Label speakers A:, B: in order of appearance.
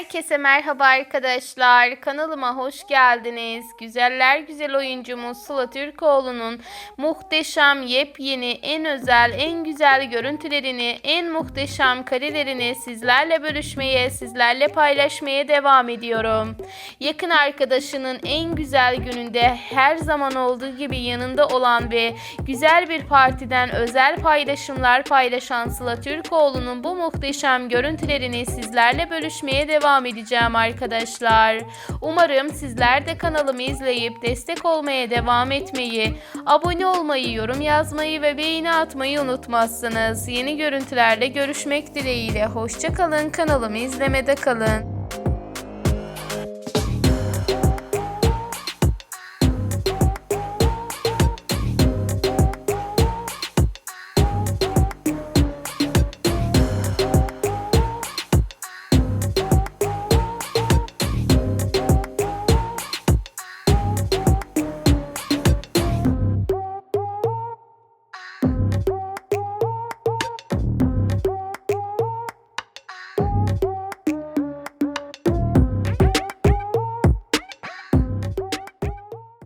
A: Herkese merhaba arkadaşlar. Kanalıma hoş geldiniz. Güzeller güzel oyuncumuz Sıla Türkoğlu'nun muhteşem, yepyeni, en özel, en güzel görüntülerini, en muhteşem karelerini sizlerle bölüşmeye, sizlerle paylaşmaya devam ediyorum. Yakın arkadaşının en güzel gününde her zaman olduğu gibi yanında olan ve güzel bir partiden özel paylaşımlar paylaşan Sıla Türkoğlu'nun bu muhteşem görüntülerini sizlerle bölüşmeye devam edeceğim arkadaşlar. Umarım sizler de kanalımı izleyip destek olmaya devam etmeyi, abone olmayı, yorum yazmayı ve beğeni atmayı unutmazsınız. Yeni görüntülerle görüşmek dileğiyle. Hoşçakalın kanalımı izlemede kalın.